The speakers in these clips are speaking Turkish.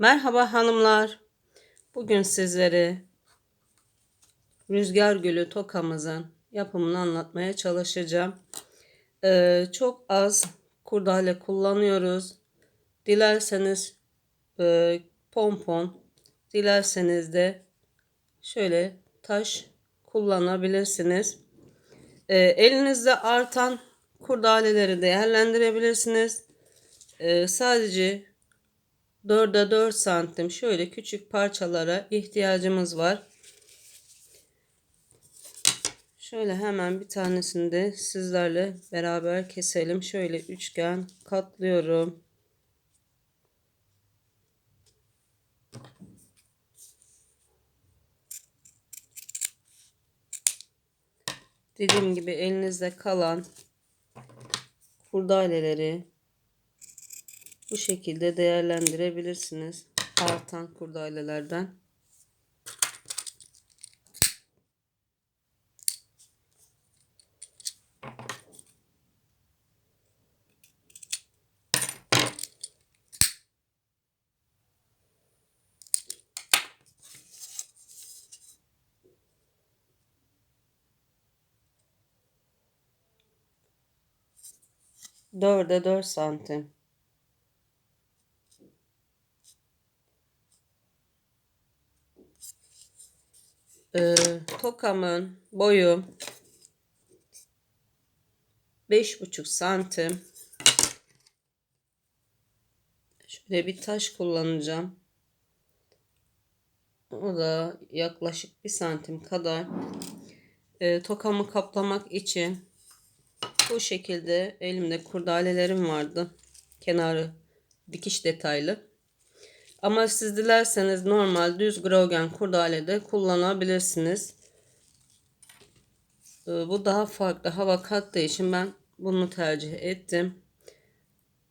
Merhaba hanımlar. Bugün sizlere rüzgar gülü tokamızın yapımını anlatmaya çalışacağım. Ee, çok az kurdale kullanıyoruz. Dilerseniz e, pompon, dilerseniz de şöyle taş kullanabilirsiniz. Ee, elinizde artan kurdaleleri değerlendirebilirsiniz. Ee, sadece 4'e 4 santim şöyle küçük parçalara ihtiyacımız var. Şöyle hemen bir tanesini de sizlerle beraber keselim. Şöyle üçgen katlıyorum. Dediğim gibi elinizde kalan kurdaleleri bu şekilde değerlendirebilirsiniz. Artan kurdalelerden. Dörde dört santim. Ee, tokamın boyu beş buçuk santim. Şöyle bir taş kullanacağım. O da yaklaşık bir santim kadar. Ee, tokamı kaplamak için bu şekilde elimde kurdalelerim vardı. Kenarı dikiş detaylı. Ama siz dilerseniz normal düz grogen kurdale de kullanabilirsiniz. Ee, bu daha farklı hava kattığı için ben bunu tercih ettim.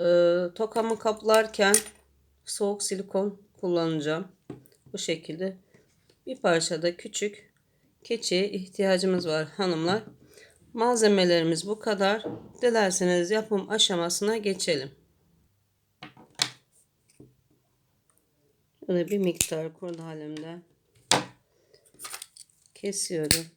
Ee, tokamı kaplarken soğuk silikon kullanacağım. Bu şekilde bir parçada küçük keçiye ihtiyacımız var hanımlar. Malzemelerimiz bu kadar. Dilerseniz yapım aşamasına geçelim. Şöyle bir miktar kurdalemden kesiyorum.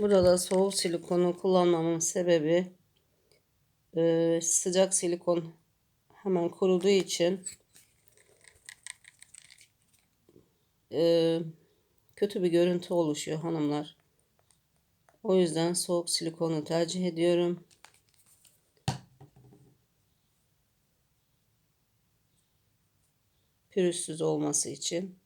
Burada soğuk silikonu kullanmamın sebebi e, sıcak silikon hemen kuruduğu için e, kötü bir görüntü oluşuyor hanımlar. O yüzden soğuk silikonu tercih ediyorum. Pürüzsüz olması için.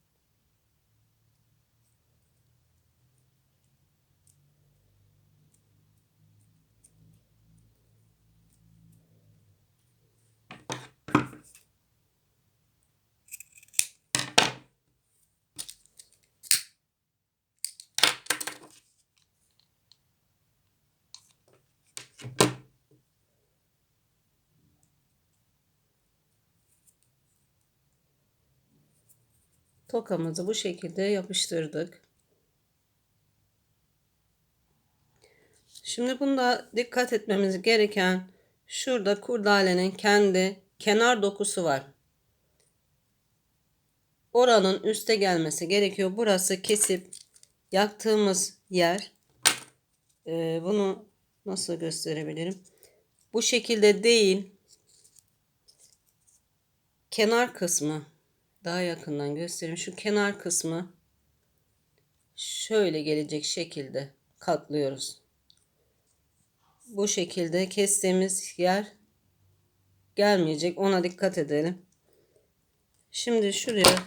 Tokamızı bu şekilde yapıştırdık. Şimdi bunda dikkat etmemiz gereken şurada kurdalenin kendi kenar dokusu var. Oranın üste gelmesi gerekiyor. Burası kesip yaktığımız yer. Ee, bunu nasıl gösterebilirim? Bu şekilde değil. Kenar kısmı daha yakından göstereyim. Şu kenar kısmı şöyle gelecek şekilde katlıyoruz. Bu şekilde kestiğimiz yer gelmeyecek. Ona dikkat edelim. Şimdi şuraya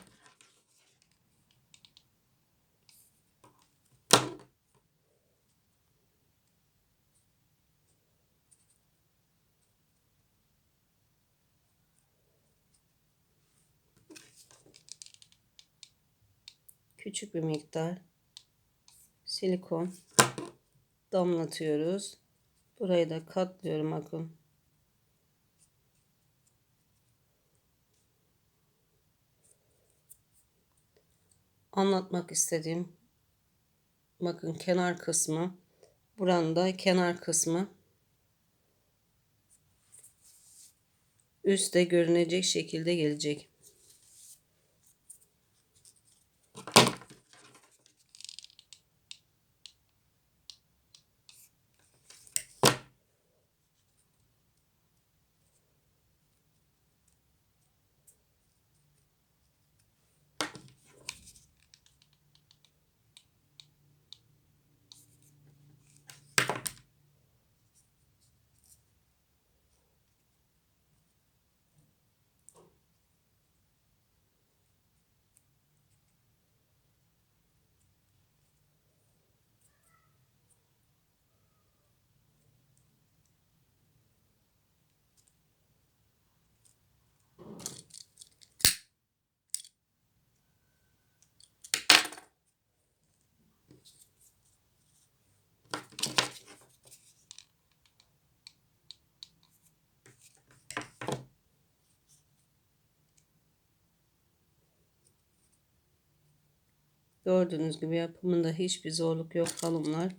küçük bir miktar silikon damlatıyoruz. Burayı da katlıyorum bakın. Anlatmak istediğim bakın kenar kısmı buranın da kenar kısmı üstte görünecek şekilde gelecek. Gördüğünüz gibi yapımında hiçbir zorluk yok hanımlar.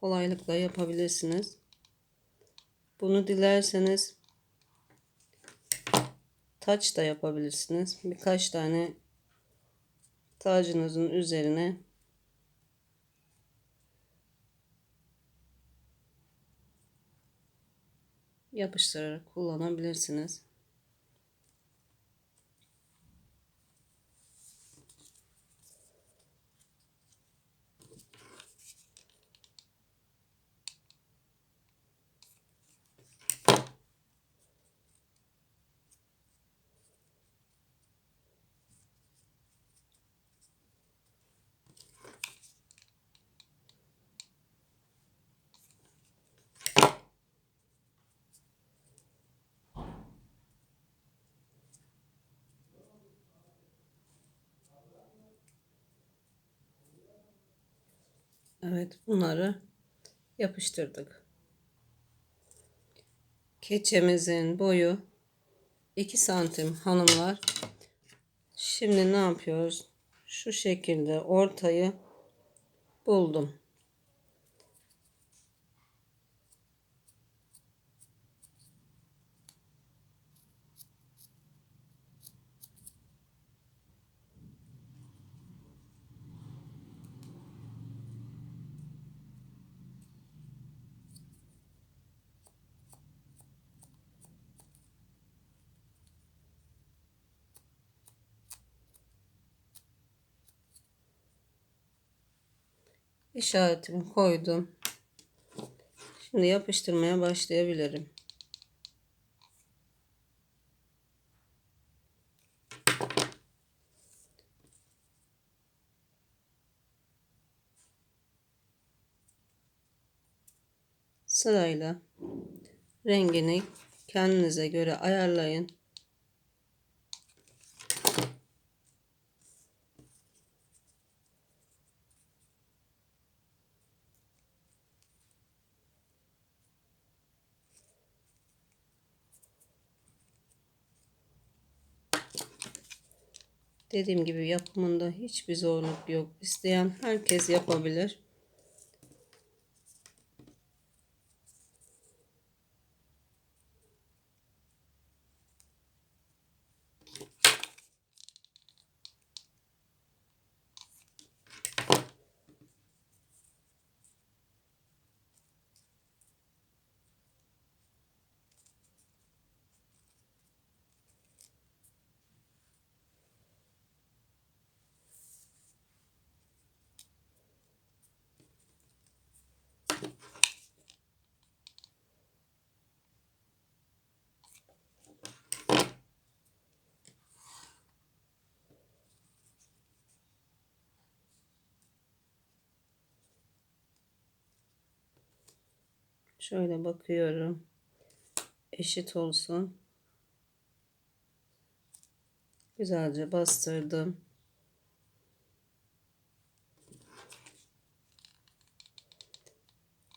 Kolaylıkla yapabilirsiniz. Bunu dilerseniz taç da yapabilirsiniz. Birkaç tane tacınızın üzerine yapıştırarak kullanabilirsiniz. Evet bunları yapıştırdık. Keçemizin boyu 2 santim hanımlar. Şimdi ne yapıyoruz? Şu şekilde ortayı buldum. İşaretimi koydum. Şimdi yapıştırmaya başlayabilirim. Sırayla rengini kendinize göre ayarlayın. Dediğim gibi yapımında hiçbir zorluk yok. İsteyen herkes yapabilir. Şöyle bakıyorum. Eşit olsun. Güzelce bastırdım.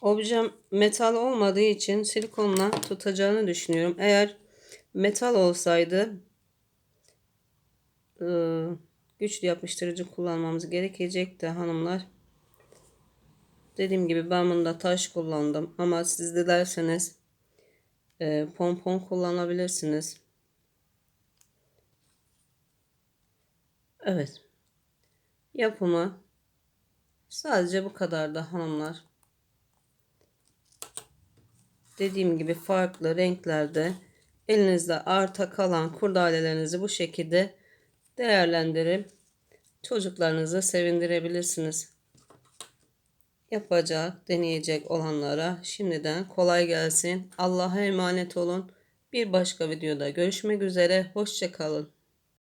Objem metal olmadığı için silikonla tutacağını düşünüyorum. Eğer metal olsaydı e, güçlü yapıştırıcı kullanmamız gerekecekti hanımlar. Dediğim gibi ben bunda taş kullandım ama siz dilerseniz e, pompon kullanabilirsiniz. Evet. Yapımı sadece bu kadar da hanımlar. Dediğim gibi farklı renklerde elinizde arta kalan kurdalelerinizi bu şekilde değerlendirip çocuklarınızı sevindirebilirsiniz. Yapacak, deneyecek olanlara şimdiden kolay gelsin. Allah'a emanet olun. Bir başka videoda görüşmek üzere. Hoşçakalın.